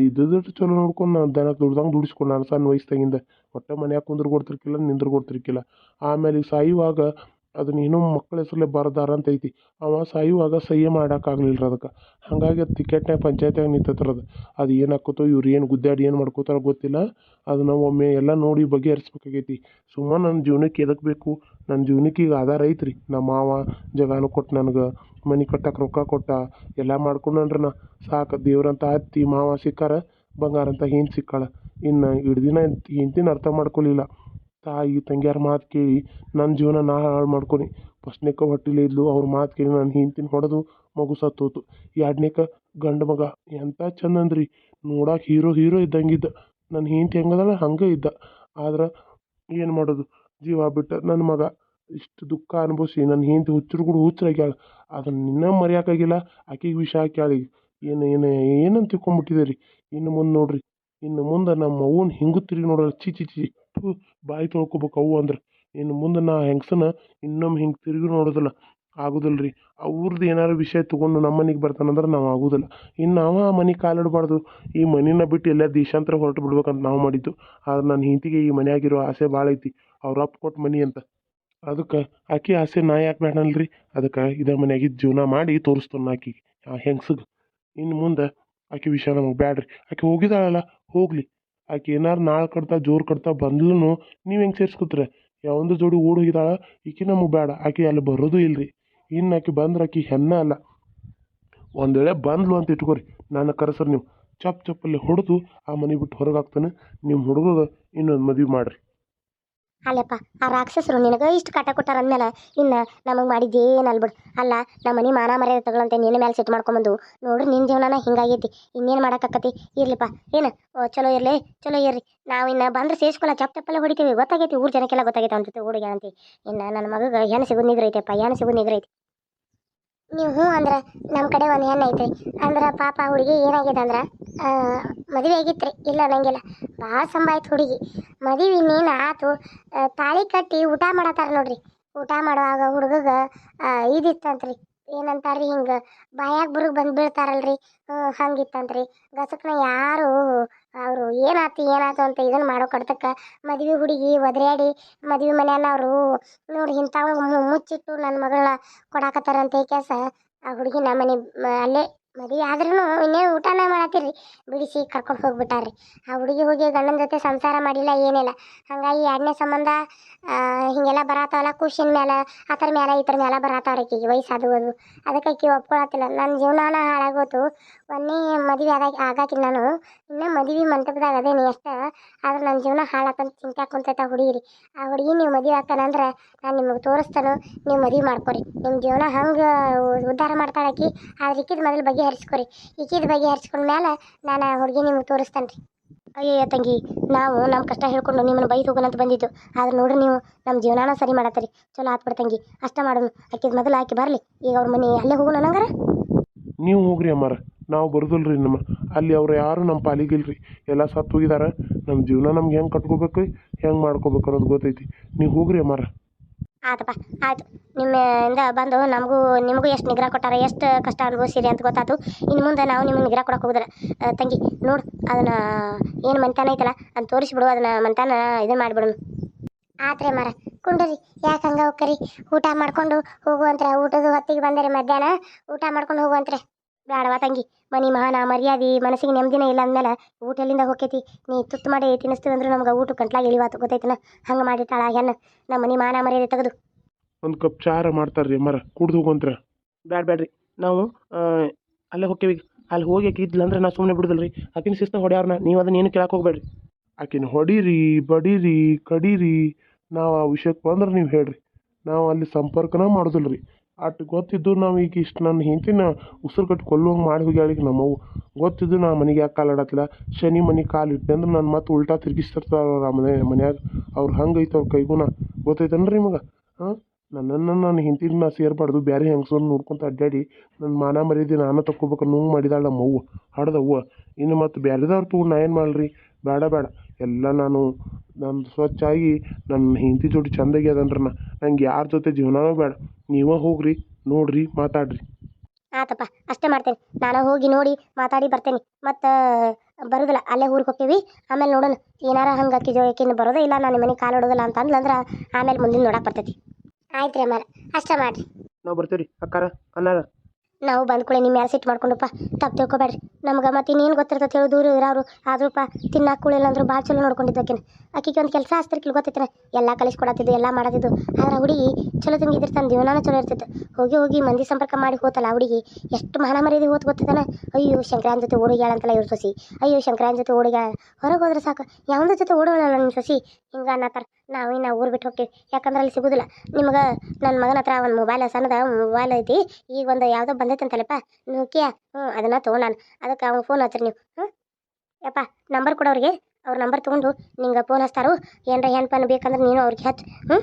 ಇದ್ದಿದ್ದಷ್ಟು ಚಲೋ ನೋಡ್ಕೊಂಡು ನಾನು ದನ ದುಡ್ದಂಗೆ ದುಡಿಸ್ಕೊಂಡು ನಾನು ಸಣ್ಣ ವಯಸ್ಸಾಗಿಂದ ಒಟ್ಟು ಮನ್ಯಾಗ ನಿಂದ್ರ ಕೊಡ್ತಿರ್ಕಿಲ್ಲ ಆಮೇಲೆ ಸಾಯುವಾಗ ಅದನ್ನ ಏನೋ ಮಕ್ಕಳ ಹೆಸರಲ್ಲೇ ಬರ್ದಾರ ಅಂತ ಐತಿ. ಅವ ಸಾಯುವಾಗ ಸಹಿ ಮಾಡೋಕ್ಕಾಗಲಿಲ್ಲ ಅದಕ್ಕೆ. ಹಾಗಾಗಿ ಅದು ಟಿಕೆಟ್ನಾಗ ಪಂಚಾಯತ್ಯಾಗ ನಿಂತೈತ್ರಿ ಅದು. ಅದು ಏನಾಕತ್ತೋ ಇವ್ರು ಏನು ಗುದ್ದಾಡಿ ಏನು ಮಾಡ್ಕೋತಾರೋ ಗೊತ್ತಿಲ್ಲ. ಅದನ್ನ ಒಮ್ಮೆ ಎಲ್ಲ ನೋಡಿ ಬಗೆಹರಿಸ್ಬೇಕಾಗೈತಿ. ಸುಮ್ಮನೆ ನನ್ನ ಜೀವನಕ್ಕೆ ಎದಕ್ಕೆ ಬೇಕು? ನನ್ನ ಜೀವನಕ್ಕೆ ಈಗ ಆಧಾರ ಐತ್ರಿ. ನಮ್ಮ ಮಾವ ಜಗಾನು ಕೊಟ್ಟು ನನಗೆ, ಮನೆ ಕಟ್ಟಕ್ಕೆ ರೊಕ್ಕ ಕೊಟ್ಟ, ಎಲ್ಲ ಮಾಡ್ಕೊಂಡನ್ರಿ ನಾ ಸಾಕು ದೇವ್ರಂತ ಅತ್ತಿ ಮಾವ ಸಿಕ್ಕಾರ ಬಂಗಾರ ಅಂತ ಹೆಂಡ್ತಿ ಸಿಕ್ಕಾಳ. ಇನ್ನು ಹಿಡ್ದಿನ ದಿನ ಹೆಂಡ್ತಿನ ಅರ್ಥ ಮಾಡ್ಕೊಲಿಲ್ಲ. ತಾಯಿ, ತಂಗಿಯರ ಮಾತು ಕೇಳಿ ನನ್ನ ಜೀವನ ನಾ ಹಾಳು ಮಾಡ್ಕೊನಿ. ಫಸ್ಟ್ನೇಕ ಹೊಟ್ಟಿಲೇ ಇದ್ಲು, ಅವ್ರ ಮಾತು ಕೇಳಿ ನಾನು ಹಿಂತಿನ ಹೊಡೆದು ಮಗು ಸತ್ತೋತು. ಎರಡನೇಕ ಗಂಡು ಮಗ ಎಂಥ ಚಂದ ಅಂದ್ರಿ? ನೋಡಕ್ಕೆ ಹೀರೋ ಹೀರೋ ಇದ್ದಂಗಿದ್ದ. ನನ್ನ ಹೆಂಡ್ತಿ ಹೆಂಗದಳ? ಹಂಗೆ ಇದ್ದ. ಆದ್ರೆ ಏನು ಮಾಡೋದು? ಜೀವ ಬಿಟ್ಟ ನನ್ನ ಮಗ. ಇಷ್ಟು ದುಃಖ ಅನುಭವಿಸಿ ನನ್ನ ಹೆಂಡ್ತಿ ಹುಚ್ಚರು ಕೂಡ ಹುಚ್ಚರಾಗ್ಯಾಳ ಅದನ್ನು ಇನ್ನೂ ಮರೆಯೋಕ್ಕಾಗಿಲ್ಲ ಆಕೆಗೆ ವಿಷ ಹಾಕ್ಯಾಳ. ಏನು ಏನು, ಏನಂತ ತಿಳ್ಕೊಂಬಿಟ್ಟಿದೆ ರೀ? ಇನ್ನು ಮುಂದೆ ನೋಡ್ರಿ. ಇನ್ನು ಮುಂದೆ ನಮ್ಮ ಅವ್ವನ ಹಿಂಗೂ ನೋಡಲ್ಲ ಚಿ ಚಿ ಚಿ ಥು, ಬಾಯಿ ತೊಳ್ಕೊಬೇಕು ಅವ್ವ ಅಂದ್ರೆ. ಇನ್ನು ಮುಂದೆ ನಾ ಹೆಂಗಸನ ಇನ್ನೊಮ್ಮೆ ಹಿಂಗೆ ತಿರುಗಿ ನೋಡೋದಿಲ್ಲ ಆಗೋದಿಲ್ಲ ರೀ ಅವ್ರದ್ದು ಏನಾರು ವಿಷಯ ತೊಗೊಂಡು ನಮ್ಮ ಮನೆಗೆ ಬರ್ತಾನಂದ್ರೆ ನಾವು ಆಗೋದಿಲ್ಲ. ಇನ್ನು ಅವ ಆ ಮನೆ ಕಾಲಿಡಬಾರ್ದು ಈ ಮನಿನ ಬಿಟ್ಟು ಎಲ್ಲ ದೇಶಾಂತರ ಹೊರಟು ಬಿಡ್ಬೇಕಂತ ನಾವು ಮಾಡಿದ್ದು. ಆದ್ರೆ ನನ್ನ ಹಿಂತಿಗೆ ಈ ಮನೆಯಾಗಿರೋ ಆಸೆ ಭಾಳ ಐತಿ. ಅವ್ರ ಅಪ್ಪ ಕೊಟ್ಟು ಮನೆ ಅಂತ. ಅದಕ್ಕೆ ಆಕೆ ಆಸೆ ನಾ ಯಾಕೆ ಬೇಡನಲ್ರಿ ಅದಕ್ಕೆ ಇದೇ ಮನ್ಯಾಗಿದ್ದು ಜೀವನ ಮಾಡಿ ತೋರಿಸ್ತಾನೆ ಆಕೆಗೆ, ಆ ಹೆಂಗ್ಸಿಗೆ. ಇನ್ನು ಮುಂದೆ ಆಕೆ ವಿಷಯ ನಮಗೆ ಬ್ಯಾಡ್ರಿ. ಆಕೆ ಹೋಗಿದ್ದಾಳಲ್ಲ ಹೋಗಲಿ. ಆಕೆ ಏನಾರು ನಾಳೆ ಕಡ್ತಾ ಜೋರು ಕಡ್ತಾ ಬಂದ್ಲೂ ನೀವು ಹೆಂಗೆ ಸೇರಿಸ್ಕೊತೀರ? ಯಾವೊಂದು ಜೋಡಿ ಓಡಿ ಹೋಗಿದ್ದಾಳೆ ಈಕೆ ನಮಗೆ ಬೇಡ. ಆಕೆ ಅಲ್ಲಿ ಬರೋದು ಇಲ್ಲ ರೀ ಇನ್ನು ಆಕೆ ಬಂದ್ರೆ ಆಕೆ ಹೆಣ್ಣ ಅಲ್ಲ. ಒಂದು ವೇಳೆ ಬಂದ್ಲು ಅಂತ ಇಟ್ಕೊರಿ. ನಾನು ಕರೆಸರು ನೀವು. ಚಪ್ಪ ಚಪ್ಪಲ್ಲಿ ಹೊಡೆದು ಆ ಮನೆ ಬಿಟ್ಟು ಹೊರಗೆ ಹಾಕ್ತಾನೆ. ನಿಮ್ಮ ಹುಡುಗ ಇನ್ನೊಂದು ಮದುವೆ ಮಾಡಿರಿ. ಅಲ್ಲಪ್ಪ, ಆ ರಾಕ್ಷಸರು ನಿನಗೆ ಇಷ್ಟು ಕಾಟ ಕೊಟ್ಟಾರ ಅಂದಮೇಲೆ ಇನ್ನು ನಮಗೆ ಮಾಡಿದ್ದೇನು ಅಲ್ಬಿಡು. ಅಲ್ಲ, ನಮ್ಮ ಮನೆ ಮಾನ ಮರ್ಯಾದೆ ತಗೊಳಂತೆ ನಿನ್ನ ಮೇಲೆ ಸೆಟ್ ಮಾಡ್ಕೊಂಬಂದು ನೋಡ್ರಿ ನಿನ್ನ ಜೀವನನ ಹಿಂಗಾಗೈತಿ. ಇನ್ನೇನು ಮಾಡೋಕ್ಕಾಕತಿ ಇರ್ಲಿಪ್ಪ. ಏನು? ಚಲೋ ಇರಲಿ, ಚಲೋ ಇರ್ರಿ. ನಾವು ಇನ್ನು ಬಂದ್ರೆ ಸೇರಿಸ್ಕೊಲ್ಲ ಚಪ್ ತಪ್ಪಲ್ಲ ಹೊಡಿತೀವಿ. ಗೊತ್ತಾಗೈತಿ ಊರು ಜನಕ್ಕೆಲ್ಲ ಗೊತ್ತಾಗೈತೆ ಅವ್ನ ಜೊತೆ ಹುಡುಗ ಅಂತಿ ಇನ್ನು ನನ್ನ ಮಗಗೆ ಏನು ಸಿಗೋದು ನಿಗ್ರೈತೆಪ್ಪ ಏನು ಸಿಗೋದು ನಿಗ್ರೈತಿ. ನೀವು ಹ್ಞೂ ಅಂದ್ರೆ ನಮ್ಮ ಕಡೆ ಒಂದು ಹೆಣ್ಣು ಐತ್ರಿ. ಅಂದ್ರೆ ಪಾಪ ಹುಡುಗಿ ಏನಾಗಿದೆ ಅಂದ್ರೆ ಮದುವೆ ಆಗಿತ್ತು ರೀ ಇಲ್ಲ ಅನ್ನಂಗಿಲ್ಲ. ಭಾಳ ಸಂಭಾಯ್ತು ಹುಡುಗಿ. ಮದುವೆ ಇನ್ನೇನು ಆತು ತಾಳಿ ಕಟ್ಟಿ ಊಟ ಮಾಡತ್ತಾರ ನೋಡ್ರಿ. ಊಟ ಮಾಡುವಾಗ ಹುಡುಗಗ ಇದಿತ್ತಂತ್ರಿ. ಏನಂತಾರ್ರಿ ಹಿಂಗೆ, ಬಾಯಾಗ ಬುರುಗ್ ಬಂದು ಬೀಳ್ತಾರಲ್ರಿ ಹಂಗಿತ್ತಂತ್ರಿ. ಗಸಕ್ನ ಯಾರು ಅವರು ಏನಾತು ಏನಾತು ಅಂತ ಇದನ್ನು ಮಾಡೋ ಕಡ್ತಕ್ಕ. ಮದುವೆ ಹುಡುಗಿ ಒದರ್ಯಾಡಿ, ಮದುವೆ ಅವರು ನೋಡಿ ಇಂಥವ ಮುಚ್ಚಿಟ್ಟು ನನ್ನ ಮಗಳ ಕೊಡಾಕತ್ತಾರಂತ ಕೇಸ ಆ ಹುಡುಗಿನ ನಮ್ಮ ಮನೆ ಅಲ್ಲೇ ಮದುವೆ ಆದ್ರೂ ಇನ್ನೇ ಊಟನ ಮಾಡತ್ತೀರಿ. ಬಿಡಿಸಿ ಕರ್ಕೊಂಡು ಹೋಗ್ಬಿಟ್ಟಾರ್ರಿ. ಆ ಹುಡುಗಿ ಹೋಗಿ ಗಂಡನ ಜೊತೆ ಸಂಸಾರ ಮಾಡಿಲ್ಲ, ಏನಿಲ್ಲ. ಹಂಗಾಗಿ ಎರಡನೇ ಸಂಬಂಧ ಹಿಂಗೆಲ್ಲ ಬರತ್ತಾವಲ್ಲ ಖುಷಿನ ಮೇಲೆ ಆ ಥರ ಮೇಲೆ ಈ ಥರ ಮೇಲೆ ಬರತ್ತಾವ್ರಿ ಆಕಿಗೆ, ವಯಸ್ಸಾದು ಅದು ಅದಕ್ಕೆ ಆಕಿ ಒಪ್ಕೊಳತ್ತಿಲ್ಲ. ನನ್ನ ಜೀವನಾನ ಹಾಳಾಗೋತು. ಒಂದೇ ಮದುವೆ ಆದಾಗ ಆಗಾಕಿ ನಾನು. ಇನ್ನೂ ಮದುವೆ ಮಂಟಪದಾಗ ಅದೇನು ಎಷ್ಟ ಆದ್ರೆ ನನ್ನ ಜೀವನ ಹಾಳಾಕಂತ ಚಿಂತೆ ಕುಂತೈತ ಹುಡುಗಿರಿ. ಆ ಹುಡುಗಿ ನೀವು ಮದುವೆ ಆಗ್ತಾನಂದ್ರೆ ನಾನು ನಿಮಗೆ ತೋರಿಸ್ತಾನು. ನೀವು ಮದುವೆ ಮಾಡ್ಕೊರಿ. ನಿಮ್ಮ ಜೀವನ ಹಂಗೆ ಉದ್ಧಾರ ಮಾಡ್ತಾಳೆ ಆಕಿ. ಆದ್ರೆ ಇಕ್ಕಿದ ಮೊದಲು ಬಗೆಹರಿಸ್ಕೊರಿ ಈಕಿದ ಬಗೆಹರಿಸ್ಕೊಂಡ ಮೇಲೆ ನಾನು ಹುಡುಗಿ ನಿಮಗೆ ತೋರಿಸ್ತಾನೆ ರೀ ಅಯ್ಯಯ್ಯ ತಂಗಿ, ನಾವು ನಮ್ಮ ಕಷ್ಟ ಹೇಳ್ಕೊಂಡು ನಿಮ್ಮನ್ನು ಬೈದು ಹೋಗೋಣಂತ ಬಂದಿದ್ದು. ಆದ್ರೆ ನೋಡ್ರಿ ನೀವು ನಮ್ಮ ಜೀವನಾನ ಸರಿ ಮಾಡತ್ತರಿ. ಚಲೋ ಆತ್ಬಿಡ ತಂಗಿ, ಅಷ್ಟ ಮಾಡೋಣ. ಆಕಿದ ಮೊದಲು ಆಕಿ ಬರಲಿ. ಈಗ ಅವ್ರ ಮನೆ ಅಲ್ಲೇ ಹೋಗೋಣ ನಂಗಾರ ನೀವು ಹೋಗ್ರಿ ಅಮ್ಮಾರ. ನಾವು ಬರುದಲ್ರಿ ನಮ್ಮ, ಅಲ್ಲಿ ಅವ್ರು ಯಾರು ನಮ್ಮ ಪಾಲಿಗಿಲ್ಲ ರೀ ಎಲ್ಲ ಸತ್ತು ಹೋಗಿದಾರ ನಮ್ಮ ಜೀವನ ನಮ್ಗೆ ಹೆಂಗೆ ಕಟ್ಕೋಬೇಕು ಹೆಂಗೆ ಮಾಡ್ಕೋಬೇಕು ಅನ್ನೋದು ಗೊತ್ತೈತಿ. ನೀವು ಹೋಗ್ರಿ ಅಮ್ಮಾರ. ಆತಪ್ಪ ಆಯ್ತು. ನಿಮ್ಮಿಂದ ಬಂದು ನಮಗೂ, ನಿಮಗೂ ಎಷ್ಟು ನಿಗ್ರಹ ಕೊಟ್ಟಾರ, ಎಷ್ಟು ಕಷ್ಟ ಅನುಭವಿಸಿರಿ ಅಂತ ಗೊತ್ತಾತು. ಇನ್ನು ಮುಂದೆ ನಾವು ನಿಮ್ಗೆ ನಿಗ್ರಹ ಕೊಡಕ್ಕೆ ಹೋಗಿದ್ರೆ ತಂಗಿ, ನೋಡು, ಅದನ್ನು, ಏನು ಮಂತಾನ ಐತಲ್ಲ ಅದನ್ನ ತೋರಿಸ್ಬಿಡು, ಅದನ್ನ ಮಂತಾನ ಇದನ್ನ ಮಾಡಿಬಿಡು. ಆತ್ರಿ ಮರ ಕುಂಡ್ರಿ, ಯಾಕೆ ಹಂಗ ಹೋಗ್ಕರಿ ಊಟ ಮಾಡ್ಕೊಂಡು ಹೋಗುವಂತ್ರೆ, ಊಟದ ಹೊತ್ತಿಗೆ ಬಂದರೆ ಮಧ್ಯಾಹ್ನ, ಊಟ ಮಾಡ್ಕೊಂಡು ಹೋಗುವಂತ್ರೆ. ಬೇಡವಾ ತಂಗಿ? ಮನಿ ಮಹಾನ ಮರ್ಯಾದೆ, ಮನಸ್ಸಿಗೆ ನೆಮ್ಮದಿನೇ ಇಲ್ಲ ಅಂದಮೇಲೆ ಊಟ ಎಲ್ಲಿಂದ ಹೋಗ್ತೈತಿ ನೀ ತುತ್ತು ಮಾಡಿ ತಿನ್ನಿಸ್ತೀವಂದ್ರೆ ನಮ್ಗೆ ಊಟ ಕಂಟ್ಲಾಗ ಇಳಿವಾತು ಗೊತ್ತೈತಿನ? ಹಂಗೆ ಮಾಡಿಟ್ಟಾಳ ಹೆಣ್ಣ. ನಮ್ಮ ಮನಿ ಮಹಾನ ಮರ್ಯಾದೆ ತೆಗೆದು. ಒಂದು ಕಪ್ ಚಾರ ಮಾಡ್ತಾರೆ ರೀ ಮರ ಕುಡ್ದು ಹೋಗಂತ್ರ ಬ್ಯಾಡ, ಬ್ಯಾಡ್ರಿ. ನಾವು ಅಲ್ಲೇ ಹೋಗ್ತೀವಿ ಅಲ್ಲಿ ಹೋಗಿ ಆಕಿ ಇದ್ಲ ಅಂದ್ರೆ ನಾ ಸುಮ್ಮನೆ ಬಿಡುದಿಲ್ಲ ರೀ ಆಕಿನ ಶಿಸ್ತ ಹೊಡ್ಯಾರನ ನೀವು ಅದನ್ನ ಏನು ಕೇಳಕ್ಕೆ ಹೋಗ್ಬೇಡ್ರಿ. ಆಕಿನ ಹೊಡೀರಿ, ಬಡೀರಿ, ಕಡೀರಿ. ನಾವು ಆ ವಿಷಯಕ್ಕೆ ಬಂದ್ರೆ ನೀವು ಹೇಳ್ರಿ. ನಾವು ಅಲ್ಲಿ ಸಂಪರ್ಕನ ರೀ ಅಟ್ ಗೊತ್ತಿದ್ದು ನಾವು ಈಗ ಇಷ್ಟು ನನ್ನ ಹೆಂಡ್ತಿನ ಉಸಿರು ಕಟ್ಟಿ ಕೊಲ್ಲುವಂಗೆ ಮಾಡಿ ಹೋಗ್ಯಾಳಿಗೆ ನಮ್ಮವು ಗೊತ್ತಿದ್ದು ನಾ ಮನೆಗೆ ಯಾಕೆ ಕಾಲಾಡತ್ತಿಲ್ಲ ಶನಿ ಮನೆ ಕಾಲು ಇಟ್ಟೆ ಅಂದ್ರೆ ನನ್ನ ಮತ್ತೆ ಉಲ್ಟಾ ತಿರ್ಗಿಸ್ತಿರ್ತಾರೆ ಅವ್ರ ಮನೆ ಮನ್ಯಾಗ. ಅವ್ರು ಹಂಗೆ ಐತೆ ಅವ್ರ ಕೈಗುಣ ಗೊತ್ತೈತೇನ್ರಿ ನಿಮಗೆ? ಹಾಂ? ನನ್ನನ್ನು ನಾನು ಹಿಂತಿನ ನಾ ಸೇರ್ಬಾರ್ದು ಬೇರೆ ಹೆಂಗಸನ್ನು ನೋಡ್ಕೊಂತ ಅಡ್ಡಾಡಿ ನನ್ನ ಮಾನ ಮರ್ಯಾದೆ ನಾನು ತಕ್ಕೋಬೇಕು ನೋವು ಮಾಡಿದಾಳೆ ನಮ್ಮ ಅವ್ವ ಹಡ್ದವ್ವ. ಇನ್ನು ಮತ್ತು ಬೇರೆದವ್ರು ತೊಗೊಂಡು ನಾ ಏನು ಮಾಡಲಿ? ಬೇಡ ಬೇಡ ಎಲ್ಲ ನಾನು ನಾನು ಸ್ವಚ್ಛಾಗಿ ನನ್ನ ಹೆಂಡತಿ ಜೋಡಿ ಚಂದಾಗಿ ಅದನ್ರಿ ನಾ ನಂಗೆ ಯಾರ ಜೊತೆ ಜೀವನನೂ ಬೇಡ. ನೀವೇ ಹೋಗ್ರಿ ನೋಡ್ರಿ ಮಾತಾಡ್ರಿ. ಆತಪ್ಪ ಅಷ್ಟೇ ಮಾಡ್ತೇನೆ. ನಾನು ಹೋಗಿ ನೋಡಿ ಮಾತಾಡಿ ಬರ್ತೇನೆ. ಮತ್ತು ಬರೋದಿಲ್ಲ ಅಲ್ಲೇ ಊರಿಗೆ ಹೋಗ್ತೀವಿ. ಆಮೇಲೆ ನೋಡೋಣ ಏನಾರ ಹಂಗೆ ಅಕ್ಕಿ ಜೋಕಿನ ಬರೋದೇ ಇಲ್ಲ ನಾನು ಮನೆ ಕಾಲು ಹೊಡೋದಿಲ್ಲ ಅಂತ ಅಂದ್ಲಂದ್ರೆ ಆಮೇಲೆ ಮುಂದಿನ ನೋಡಕ್ಕೆ ಬರ್ತೈತಿ. ಆಯ್ತು ರೀ ಅಮ್ಮಾರ ಅಷ್ಟೇ ಮಾಡಿರಿ. ನಾವು ಬರ್ತೀವಿ ರೀ ಅಕ್ಕಾರ ಅನ್ನಾರ. ನಾವು ಬಂದ ಕೂಡಲೇ ನಿಮ್ಮ ಮ್ಯಾಲೆ ಸಿಟ್ಟು ಮಾಡ್ಕೊಂಡಪ್ಪ. ತಪ್ಪು ತಿಳ್ಕೊಬೇಡ್ರಿ. ನಮ್ಗೆ ಮತ್ತೆ ಇನ್ನೇನು ಗೊತ್ತಿರ್ತೈತೆ ಹೇಳು, ದೂರ ಇರೋರು ಆದ್ರೂಪ ತಿನ್ನಾಕ ಕೂಳಿಲ್ಲ ಅಂದ್ರೆ ಭಾಳ ಚಲೋ ನೋಡ್ಕೊಂಡಿದ್ದು ಆಕಿನ ಆಕಿಗೆ ಒಂದು ಕೆಲಸ ಹಸ್ತಿರ್ಕಿಲ್ ಗೊತ್ತೈತೆ ಎಲ್ಲ ಕಲಿಸ್ಕೊಡತ್ತಿದ್ದು ಎಲ್ಲ ಮಾಡತ್ತಿದ್ದು ಆದ್ರೆ ಹುಡುಗಿ ಚಲೋ ತಿಂಗಿದ್ರೆ ತನ್ನ ಜೀವನಾನ ಚಲೋ ಇರ್ತಿತ್ತು. ಹೋಗಿ ಹೋಗಿ ಮಂದಿ ಸಂಪರ್ಕ ಮಾಡಿ ಹೋತಲ್ಲ ಹುಡುಗಿ, ಎಷ್ಟು ಮಾನ ಮರ್ಯಾದೆ ಹೋತ್ ಗೊತ್ತದನ ಅಯ್ಯೋ, ಶಂಕರಾಯನ ಜೊತೆ ಓಡಿಗ್ಯಾಳ ಅಂತಲ್ಲ ಇವ್ರ ಸೊಸಿ. ಅಯ್ಯೋ, ಶಂಕರಾಯನ ಜೊತೆ ಓಡಿಗ್ಯಾಳ. ಹೊರಗೆ ಹೋದ್ರೆ ಸಾಕು. ಯಾವಂದ್ರ ಜೊತೆ ಓಡೋಳಲ್ಲ ನಿಮ್ಮ ಸೊಸಿ? ಹಿಂಗೆ ಅನ್ನತ್ತಾರ. ನಾವು ಇನ್ನು ಊರು ಬಿಟ್ಟು ಹೋಗ್ತೀವಿ. ಯಾಕಂದ್ರೆ ಅಲ್ಲಿ ಸಿಗೋದಿಲ್ಲ. ನಿಮ್ಗೆ ನನ್ನ ಮಗನ ಹತ್ರ ಒಂದು ಮೊಬೈಲ್ ಸಣ್ಣದ ಮೊಬೈಲ್ ಐತಿ. ಈಗ ಒಂದು ಯಾವುದೋ ಬಂದೈತೆ ಅಂತಲ್ಲಪ್ಪ. ನೋಕಿಯಾ ಹ್ಞೂ ಅದನ್ನು ನಾನು. ಅದಕ್ಕೆ ಅವ್ನು ಫೋನ್ ಹಚ್ಚಿರಿ ನೀವು. ಹ್ಞೂ ಯಪ್ಪ ನಂಬರ್ ಕೊಡೋರಿಗೆ ಅವ್ರ ನಂಬರ್ ತೊಗೊಂಡು ನಿಂಗೆ ಫೋನ್ ಹಚ್ತಾರು. ಏನರ ಹೆಣ್ಣು ಪನ್ ಬೇಕಂದ್ರೆ ನೀನು ಅವ್ರಿಗೆ ಹಚ್ಚು ಹ್ಞೂ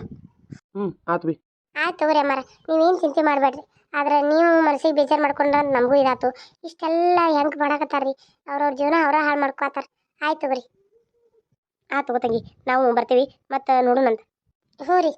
ಹ್ಞೂ ಆಯ್ತು ಬಿ. ಆಯ್ತು ತಗೋರಿ ಅಮ್ಮಾರ. ನೀವೇನು ಚಿಂತೆ ಮಾಡಬೇಡ್ರಿ ಆದ್ರೆ ನೀವು ಮನಸ್ಸಿಗೆ ಬೇಜಾರು ಮಾಡ್ಕೊಂಡ್ರೆ ನಮಗೂ ಇದಾಯ್ತು ಇಷ್ಟೆಲ್ಲ ಹೆಂಗೆ ಮಾಡಕತ್ತಾರ್ರಿ? ಅವ್ರವ್ರ ಜೀವನ ಅವರ ಹಾಳು ಮಾಡ್ಕೊತಾರ. ಆಯ್ತು ತಗೋರಿ. ಆಯ್ತು ತಗೋ ತಂಗಿ ನಾವು ಬರ್ತೀವಿ ಮತ್ತು ನೋಡೋಣಂತ. ಹ್ಞೂ ರೀ.